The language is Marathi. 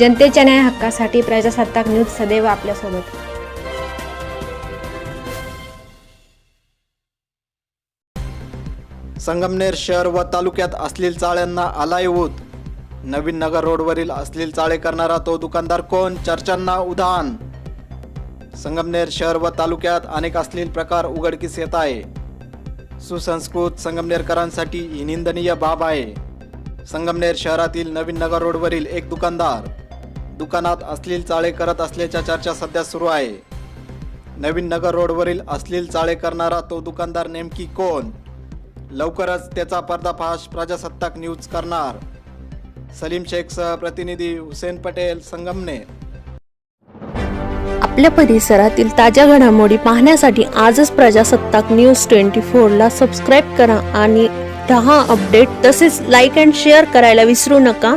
जनतेच्या न्याय हक्कासाठी प्रजासत्ताक न्यूज सदैव आपल्यासोबत. संगमनेर शहर व तालुक्यात अश्लील चाळ्यांना आलाय ऊत. नवीन नगर रोडवरील अश्लील चाळे करणारा तो दुकानदार कोण? चर्चांना उधाण. संगमनेर शहर व तालुक्यात अनेक अश्लील प्रकार उघडकीस येत आहे. सुसंस्कृत संगमनेरकरांसाठी ही निंदनीय बाब आहे. संगमनेर शहरातील नवीन नगर रोडवरील एक दुकानदार दुकानात अश्लील चाळे करत असल्याच्या चर्चा सध्या सुरू आहे. नवीन नगर रोडवरील अश्लील चाळे करणारा तो दुकानदार नेमकी कोण? लवकरच त्याचा पर्दाफाश प्रजासत्ताक न्यूज करणार. सलीम शेखसह प्रतिनिधी हुसेन पटेल संगमने. आपल्या परिसरातील ताज्या घडामोडी पाहण्यासाठी आजच प्रजासत्ताक न्यूज ट्वेंटी फोरला सबस्क्राईब करा आणि दहा अपडेट. तसेच लाईक अँड शेअर करायला विसरू नका.